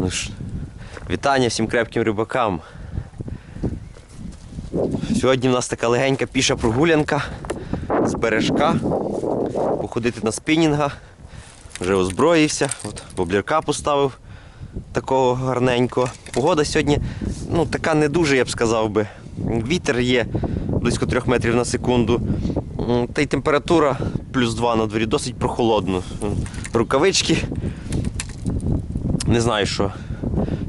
Ну ж, вітання всім крепким рибакам. Сьогодні в нас така легенька піша прогулянка з бережка. Походити на спінінга. Вже озброївся, от, боблярка поставив такого гарненького. Погода сьогодні ну, така не дуже, я б сказав би. Вітер є близько 3 метрів на секунду. Та й температура плюс 2 на дворі, досить прохолодно. Рукавички. Не знаю, що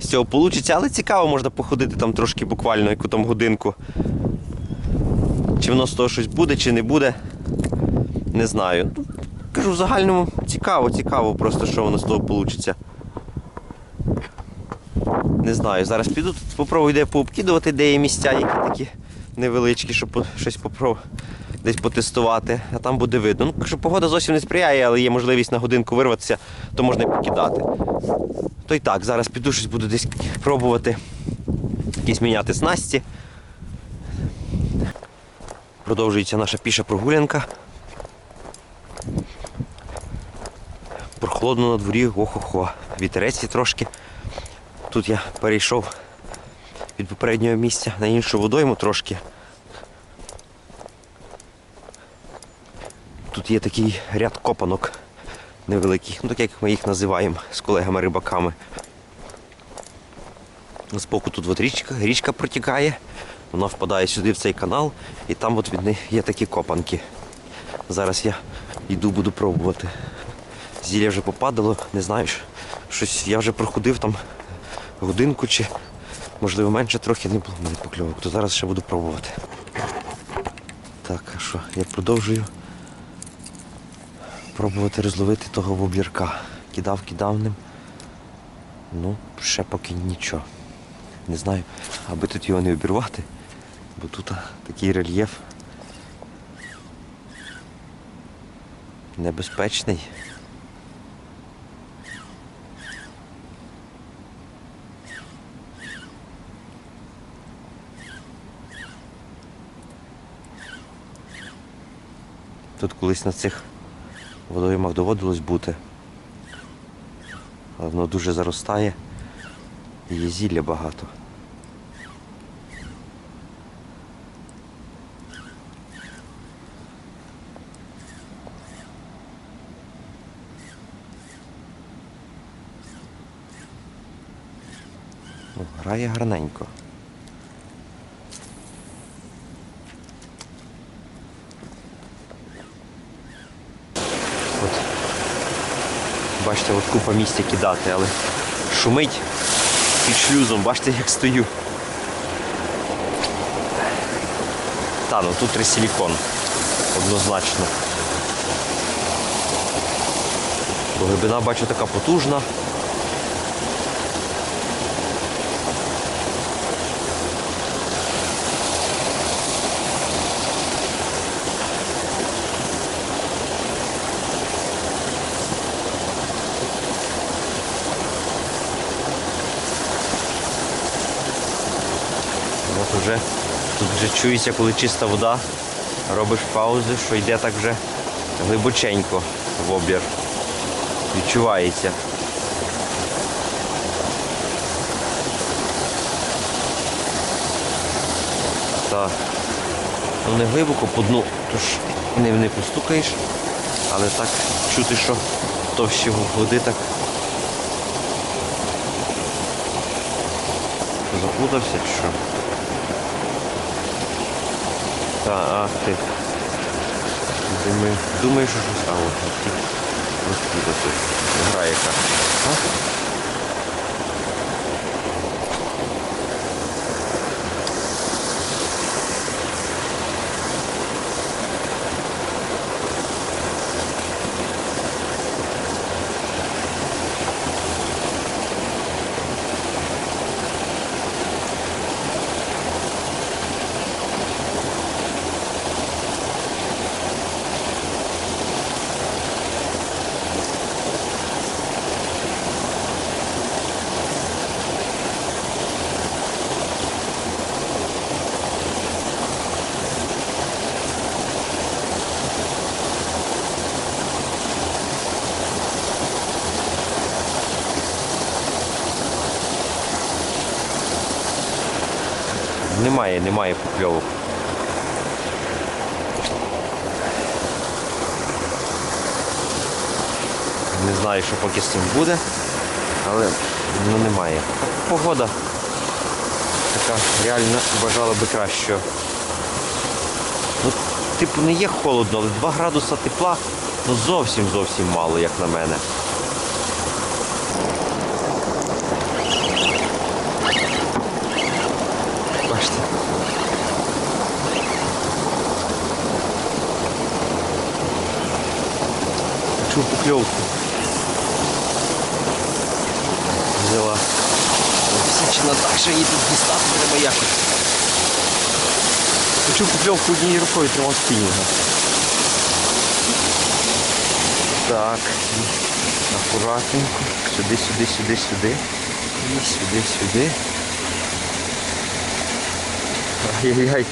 з цього вийде, але цікаво, можна походити там трошки буквально яку там годинку. Чи воно з того щось буде, чи не буде. Не знаю. Ну, Кажу, в загальному цікаво, цікаво просто, що воно з того вийде. Не знаю, зараз піду, тут попробую де пообкидувати, де є місця, які такі невеличкі, щоб щось попробувати десь потестувати, а там буде видно. Ну, кажу, погода зовсім не сприяє, але є можливість на годинку вирватися, то можна і покидати. То й так, зараз піду щось буду десь пробувати якісь міняти снасті. Продовжується наша піша прогулянка. Прохолодно на дворі, охо-хо. Вітерець трошки. Тут я перейшов від попереднього місця на іншу водойму трошки. Тут є такий ряд копанок невеликих, ну так як ми їх називаємо з колегами-рибаками. Збоку тут от річка, річка протікає, вона впадає сюди в цей канал, і там от від них є такі копанки. Зараз я йду, буду пробувати. Зілля вже попадало, не знаю, щось я вже проходив там годинку чи можливо менше трохи не було в мене покльовок, то зараз ще буду пробувати. Так, а що, я продовжую пробувати розловити того воблірка. Кидав, кидав ним. Ну, ще поки нічого. Не знаю, аби тут його не обірвати, бо тут такий рельєф небезпечний. Тут колись на цих водоймах доводилось бути. Але воно дуже заростає і є зілля багато. Грає гарненько. Бачите, от купа місця кидати, але шумить під шлюзом, бачите, як стою. Та, ну тут трисилікон. Однозначно. Бо глибина бачу така потужна. От уже тут вже чується, коли чиста вода, робиш паузи, що йде так вже глибоченько в обір. Відчувається. Так. Ну не глибоко по дну, тож не, не постукаєш, але так чути, що товщі води так Заплутався чи що? Та, ах ти. Думаю, думаю, що щось стало. тут грає яка. Немає, немає покльовок. Не знаю, що поки з цим буде, але ну, немає. Погода така реально бажала би кращого. Ну, типу, не є холодно, але 2 градуса тепла ну зовсім зовсім мало, як на мене. Бачите. Покльовку. Взяла. Січена так, що її тут дістати треба якось. Почув покльовку однією рукою тримав спінінга. Так. Акуратненько. Сюди, сюди, сюди, сюди. І сюди, сюди. Ай-яй-яй.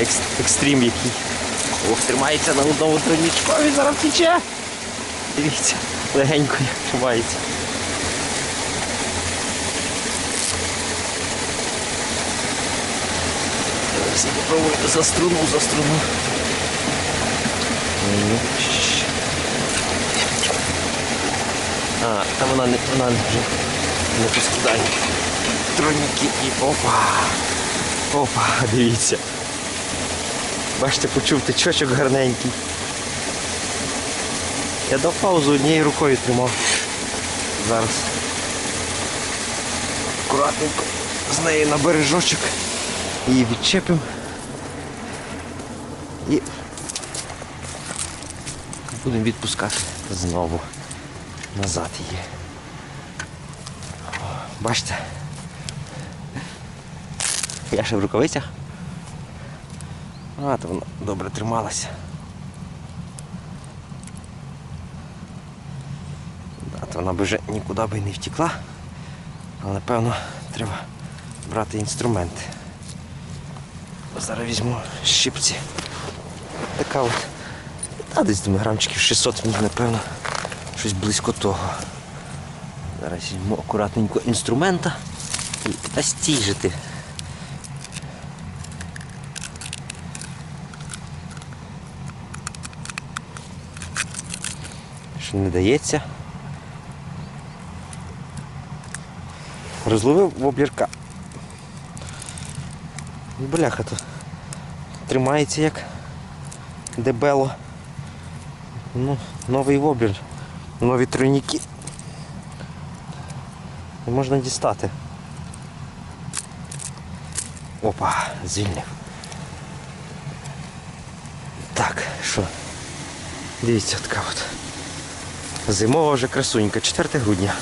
Екс- екстрім який. Ох, тримається на одному тройничкові, зараз втече. Дивіться, легенько як тримається. Зараз я попробую за струну, за струну. Ну, А, там вона не вона вже не поскидає. Троніки і опа. Опа, дивіться. Бачите, почув течочок гарненький. Я дав паузу однією рукою тримав. Зараз. Акуратненько з неї на бережочок. Її відчепимо. І будемо відпускати знову назад її. Бачите? Я ще в рукавицях. А, то вона добре трималася. Да, то вона б вже нікуди би не втекла. Але напевно треба брати інструменти. Зараз візьму щипці. Така от. Та десь думаю, грамчиків 600 мені, напевно, щось близько того. Зараз візьму акуратненько інструмента і та. Що не дається. Розловив воблірка. Бляха то тримається як дебело. Ну, новий воблір, нові тройніки. Не можна дістати. Опа, звільнив. Так, що? Дивіться, така от. Зимова вже красунька, 4 грудня.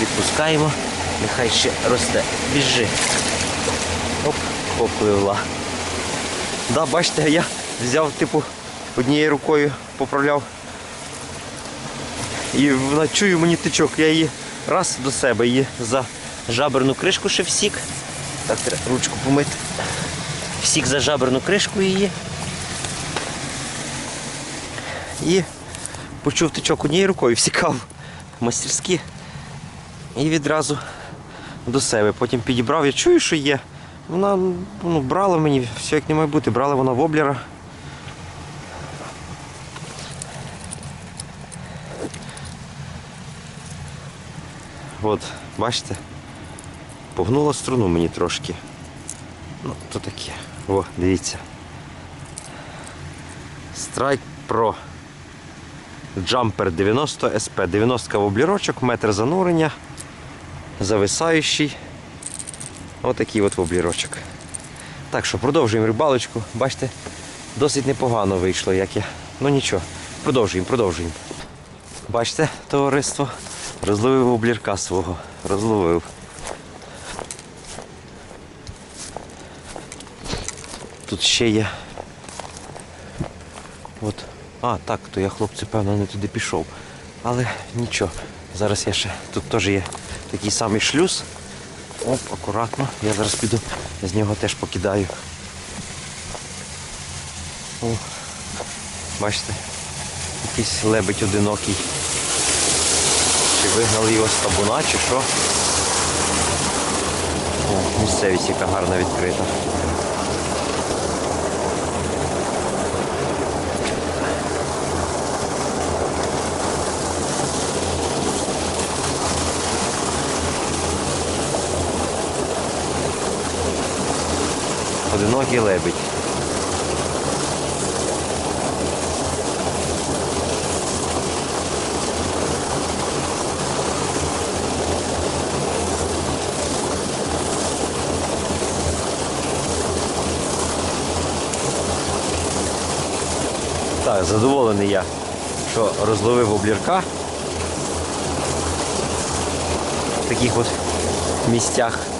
Відпускаємо, нехай ще росте. Біжи. Оп, попливла. Да, бачите, я взяв, типу, однією рукою поправляв. І вона чую мені тичок, я її раз до себе її за жаберну кришку ще всік. Так, треба ручку помити. Всік за жаберну кришку її. І почув тичок однією рукою, всікав мастерськи. І відразу до себе. Потім підібрав, я чую, що є. Вона ну, брала мені, все як не має бути, брала вона воблера. От, бачите, погнула струну мені трошки. Ну, то таке. О, дивіться. Strike Pro. Jumper 90 SP. 90 воблірочок, метр занурення, зависаючий. Отакий от воблірочок. Так що продовжуємо рибалочку. Бачите, досить непогано вийшло, як я. Ну нічого, продовжуємо, продовжуємо. Бачите, товариство, розловив воблірка свого. Розловив. Тут ще є. А, так, то я, хлопці, певно, не туди пішов. Але нічого. Зараз я ще. Тут теж є такий самий шлюз. Оп, акуратно. Я зараз піду, з нього теж покидаю. О, бачите, якийсь лебедь одинокий. Чи вигнали його з табуна, чи що. О, Місцевість, яка гарна відкрита. Одинокий лебідь. Так, задоволений я, що розловив облірка в таких от місцях.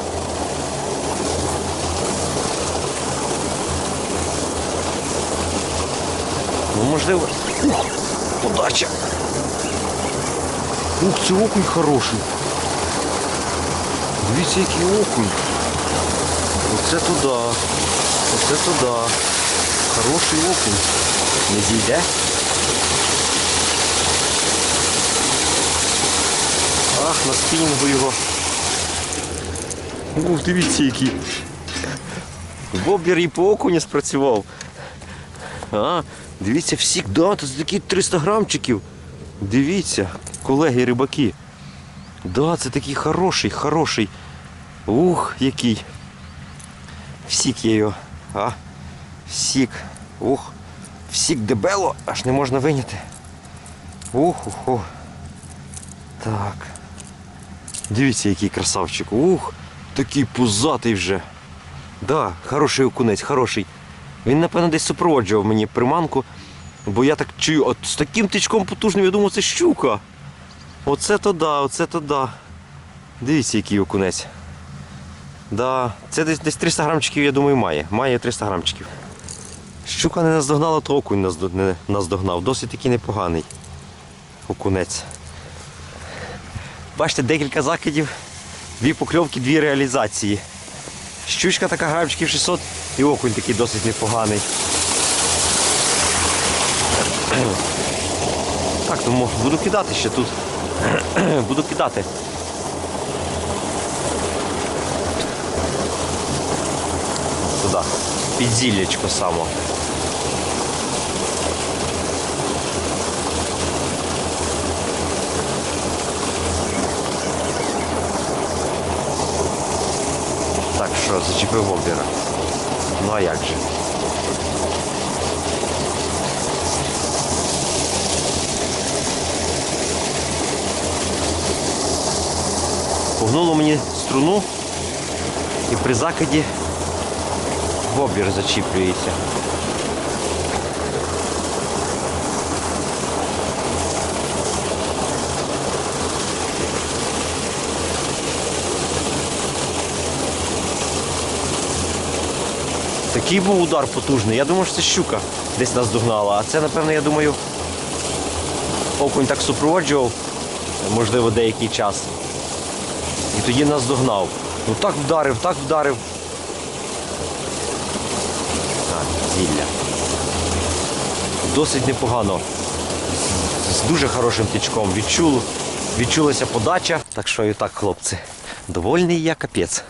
Ну, можливо. Ух, удача. Ух, це окунь хороший. Дивіться, який окунь. Оце туди. Оце туди. Хороший окунь. Не зійде? Ах, на спінінгу його. Ух, дивіться який. Воблер і по окуні спрацював. А, дивіться, всі, да, це такі 300 грамчиків. Дивіться, колеги рибаки. Да, це такий хороший, хороший. Ух, який. Всік є його. А, всік. Ух. Всік дебело, аж не можна виняти. Ух, ух, ух. Так. Дивіться, який красавчик. Ух, такий пузатий вже. Да, хороший окунець, хороший. Він, напевно, десь супроводжував мені приманку, бо я так чую, от з таким тичком потужним, я думав, це щука. Оце то да, оце то да. Дивіться, який окунець. Да, це десь, десь 300 грамчиків, я думаю, має. Має 300 грамчиків. Щука не наздогнала, то окунь наздо- не наздогнав. Досить такий непоганий окунець. Бачите, декілька закидів, дві покльовки, дві реалізації. Щучка така грамчиків 600 і окунь такий досить непоганий. Так, тому буду кидати ще тут. буду кидати. Туди. Під зіллячко само. Так що, зачепив обіра. Ну а як же? Погнуло мені струну і при закиді бобір зачіплюється. Такий був удар потужний. Я думав, що це щука десь нас догнала. А це, напевно, я думаю, окунь так супроводжував, можливо, деякий час. І тоді нас догнав. Ну так вдарив, так вдарив. Так, зілля. Досить непогано. З дуже хорошим тічком. Відчув, відчулася подача. Так що і так, хлопці. Довольний я капець.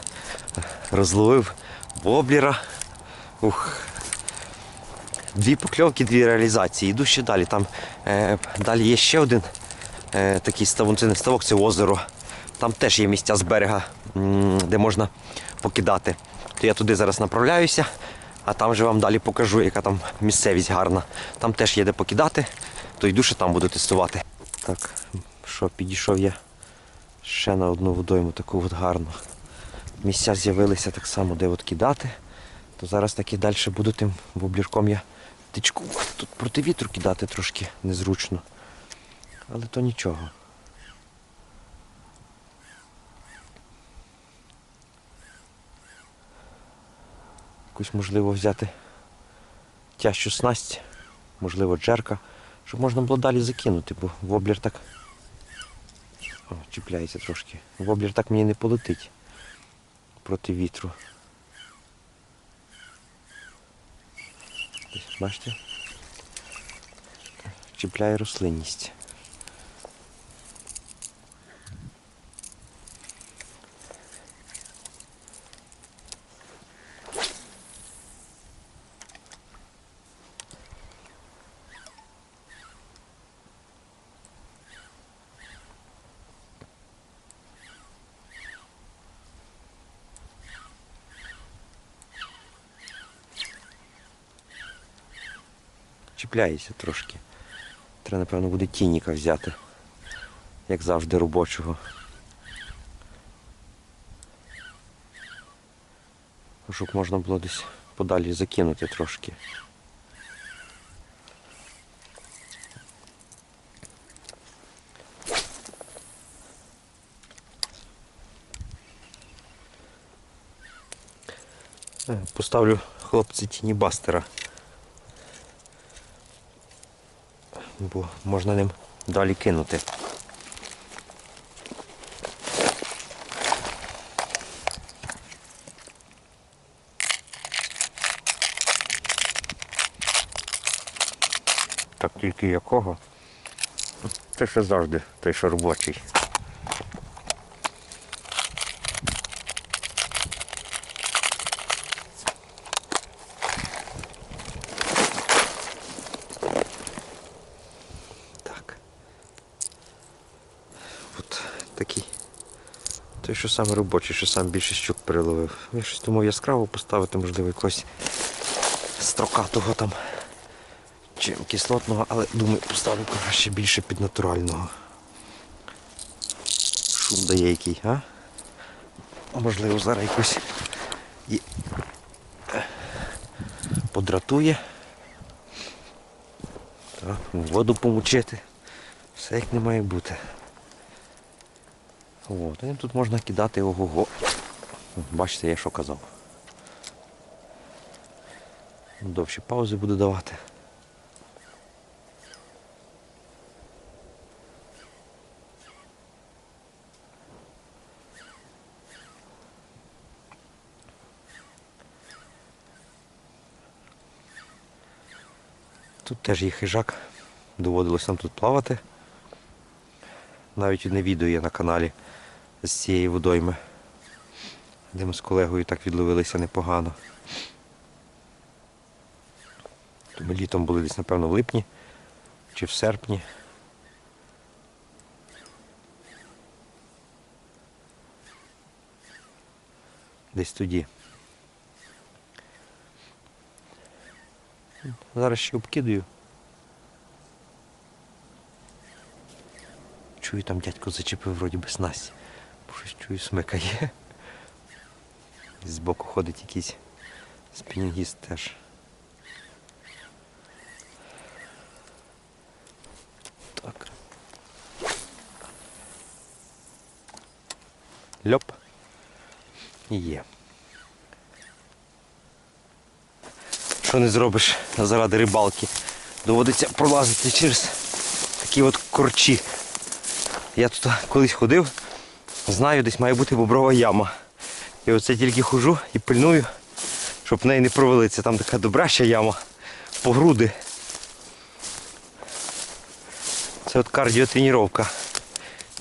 Розловив воблера. Ух. Дві покльовки, дві реалізації. Йду ще далі. Там е, далі є ще один е, такий ставок, це не ставок, це озеро. Там теж є місця з берега, де можна покидати. То я туди зараз направляюся, а там вже вам далі покажу, яка там місцевість гарна. Там теж є де покидати, то йду ще там буду тестувати. Так, що, підійшов я ще на одну водойму, таку от гарну. Місця з'явилися так само, де от кидати. То зараз таки далі буду тим воблірком я тичку. Тут проти вітру кидати трошки незручно. Але то нічого. Якусь можливо взяти тяжчу снасть, можливо, джерка, щоб можна було далі закинути, бо воблер так. О, чіпляється трошки. Воблер так мені не полетить проти вітру. Бачите? Чіпляє рослинність. Чіпляється трошки. Треба, напевно, буде тініка взяти. Як завжди, робочого. Щоб можна було десь подалі закинути трошки. Е, Поставлю хлопці тінібастера. Бо можна ним далі кинути. Так тільки якого? Це ще завжди той, що робочий. Так. От такий. Той, що саме робочий, що сам більше щук переловив. Я щось думав яскраво поставити, можливо, якогось строкатого там. Чим кислотного, але думаю, поставлю краще більше під натурального. Шум дає який, а? Можливо, зараз якось е, подратує. Так, воду помучити. Все як не має бути. От, і тут можна кидати ого-го. Бачите, я що казав. Довші паузи буду давати. Тут теж є хижак. Доводилось нам тут плавати. Навіть одне відео є на каналі з цієї водойми, де ми з колегою так відловилися непогано. То Ми літом були десь, напевно, в липні чи в серпні. Десь тоді. Зараз ще обкидаю. Чую, там дядько зачепив вроді би снасть. Щось чую, смикає. Збоку ходить якийсь спінінгіст теж. Так. Льоп. І Є. Що не зробиш заради рибалки? Доводиться пролазити через такі от корчі. Я тут колись ходив, знаю, десь має бути боброва яма. І оце тільки хожу і пильную, щоб в неї не провалитися. Там така добраща яма по груди. Це от кардіотреніровка.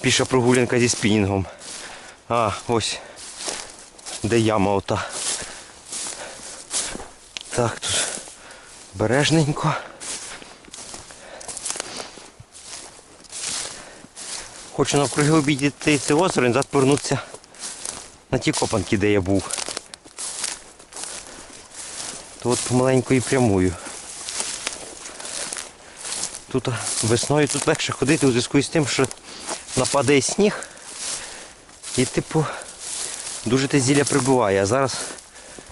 Піша прогулянка зі спінінгом. А, ось де яма ота. Так, тут бережненько. Хочу навкруги обійти це озеро і назад повернутися на ті копанки, де я був. То от помаленьку і прямую. Тут весною тут легше ходити у зв'язку з тим, що нападає сніг і типу дуже те зілля прибуває. А зараз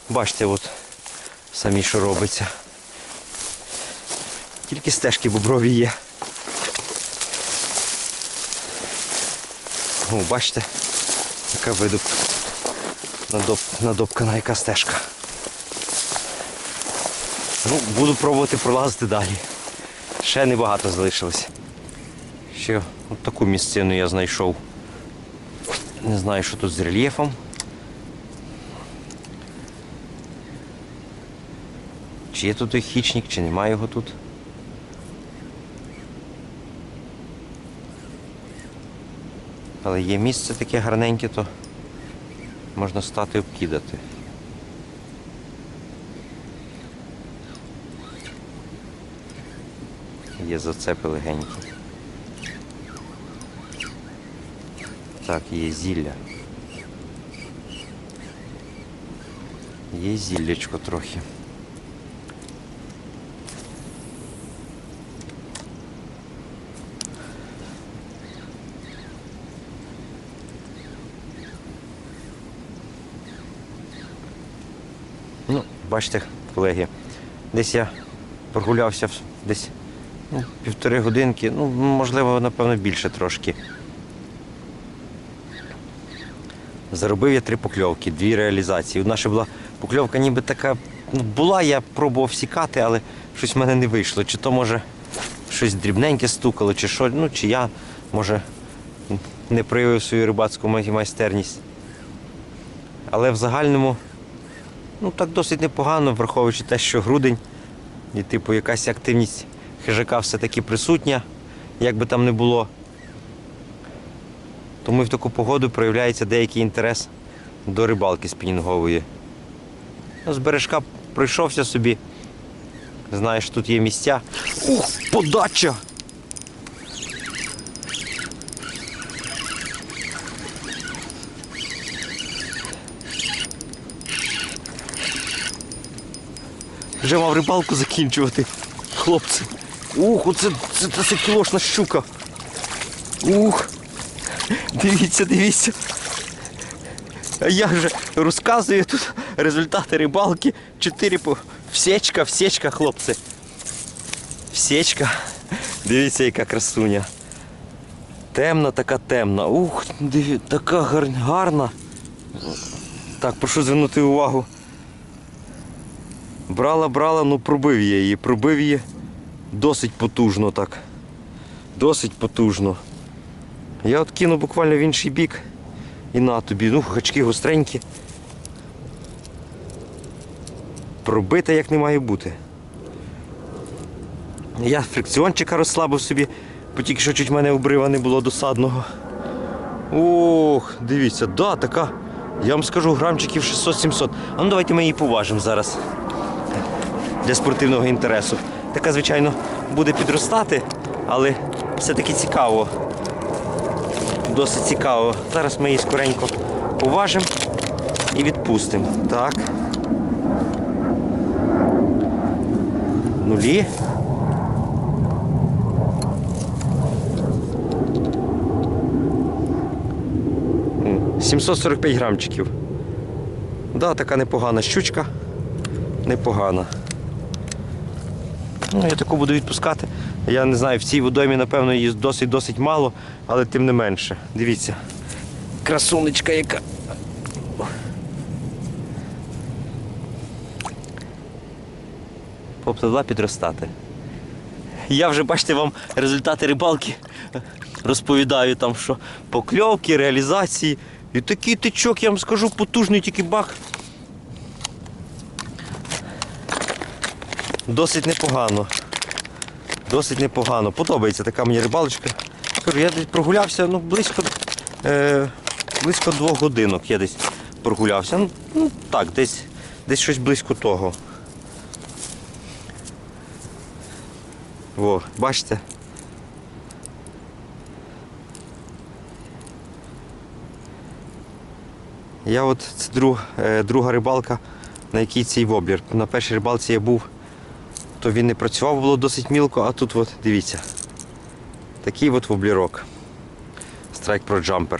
бачите, от самі що робиться. Тільки стежки боброві є. О, бачите, яка видоб... надоб... надобкана яка стежка. Ну, буду пробувати пролазити далі. Ще небагато залишилось. Ще от таку місцину я знайшов. Не знаю, що тут з рельєфом. Чи є тут хічник, чи немає його тут. Але є місце таке гарненьке, то можна стати обкидати. Є зацепи легенькі. Так, є зілля. Є зіллячко трохи. Бачите, колеги, десь я прогулявся десь ну, півтори годинки, ну, можливо, напевно, більше трошки. Заробив я три покльовки, дві реалізації. Одна ще була покльовка ніби така, ну, була, я пробував сікати, але щось в мене не вийшло. Чи то може щось дрібненьке стукало, чи що, ну, чи я, може, не проявив свою рибацьку майстерність. Але в загальному, ну так досить непогано, враховуючи те, що грудень, і типу якась активність хижака все-таки присутня, як би там не було. Тому і в таку погоду проявляється деякий інтерес до рибалки спінінгової. Ну, з бережка пройшовся собі. Знаєш, тут є місця. Ух, подача! Вже мав рибалку закінчувати. Хлопці. Ух, оце це, це, це кілошна щука. Ух. Дивіться, дивіться. А я вже розказую тут результати рибалки. Чотири по. Всечка, всечка, хлопці. Всечка. Дивіться, яка красуня. Темна, така темна. Ух, диві, така гарна. Так, прошу звернути увагу. Брала, брала, ну пробив я її, пробив її досить потужно так. Досить потужно. Я от кину буквально в інший бік. І на тобі, ну, гачки гостренькі. Пробита як не має бути. Я фрикціончика розслабив собі, бо тільки що чуть в мене обрива не було досадного. Ох, дивіться, да, така. Я вам скажу грамчиків 600-700. А ну давайте ми її поважимо зараз для спортивного інтересу. Така, звичайно, буде підростати, але все-таки цікаво. Досить цікаво. Зараз ми її скоренько поважимо і відпустимо. Так. Нулі. М, 745 грамчиків. Да, така непогана щучка. Непогана. Ну, я таку буду відпускати. Я не знаю, в цій водоймі, напевно, її досить-досить мало, але тим не менше. Дивіться. Красунечка яка. Попливла підростати. Я вже, бачите, вам результати рибалки розповідаю там, що покльовки, реалізації. І такий тичок, я вам скажу, потужний тільки бах. Досить непогано. Досить непогано. Подобається така мені рибалочка. Я десь прогулявся ну, близько, е, близько двох годинок я десь прогулявся. Ну, ну так, десь, десь щось близько того. О, бачите? Я от це друг, е, друга рибалка, на якій цей воблір. На першій рибалці я був, то він не працював, було досить мілко, а тут от дивіться. Такий от воблірок. Strike Pro Jumper.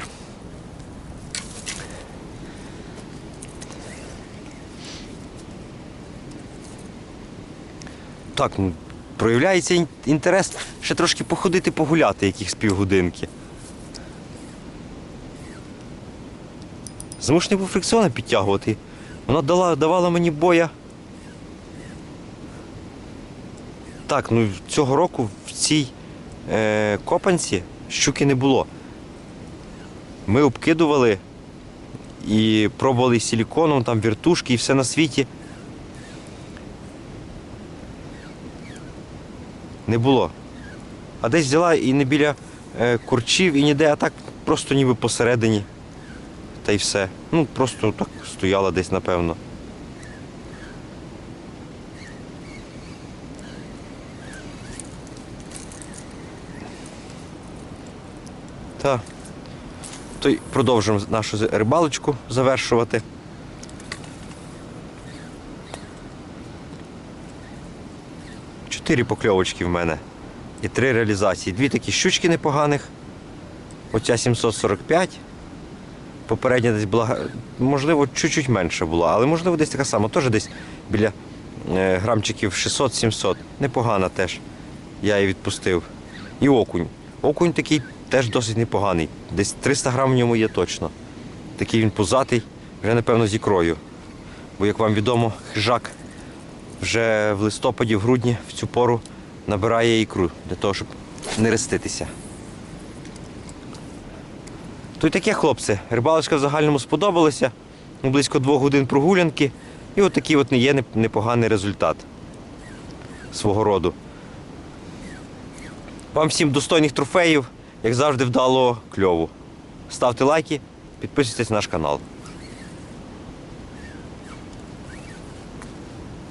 Так, ну, проявляється інтерес ще трошки походити, погуляти якихось півгодинки. Змушений був фрикціони підтягувати. Вона дала, давала мені боя. Так, ну цього року в цій е, копанці щуки не було. Ми обкидували і пробували силіконом, там віртушки і все на світі. Не було. А десь взяла і не біля е, курчів, і ніде, а так просто ніби посередині. Та й все. Ну, просто так стояла десь, напевно. Так. То й продовжуємо нашу рибалочку завершувати. Чотири покльовочки в мене. І три реалізації. Дві такі щучки непоганих. Оця 745. Попередня десь була, можливо, чуть-чуть менша була, але можливо десь така сама, теж десь біля е, грамчиків 600-700. Непогана теж. Я її відпустив. І окунь. Окунь такий теж досить непоганий. Десь 300 грам в ньому є точно. Такий він пузатий, вже напевно з ікрою. Бо, як вам відомо, хижак вже в листопаді, в грудні в цю пору набирає ікру для того, щоб не реститися. То й таке, хлопці, рибалочка в загальному сподобалася. Ну, Близько двох годин прогулянки. І от от не є непоганий результат свого роду. Вам всім достойних трофеїв, як завжди, вдало кльову. Ставте лайки, підписуйтесь на наш канал.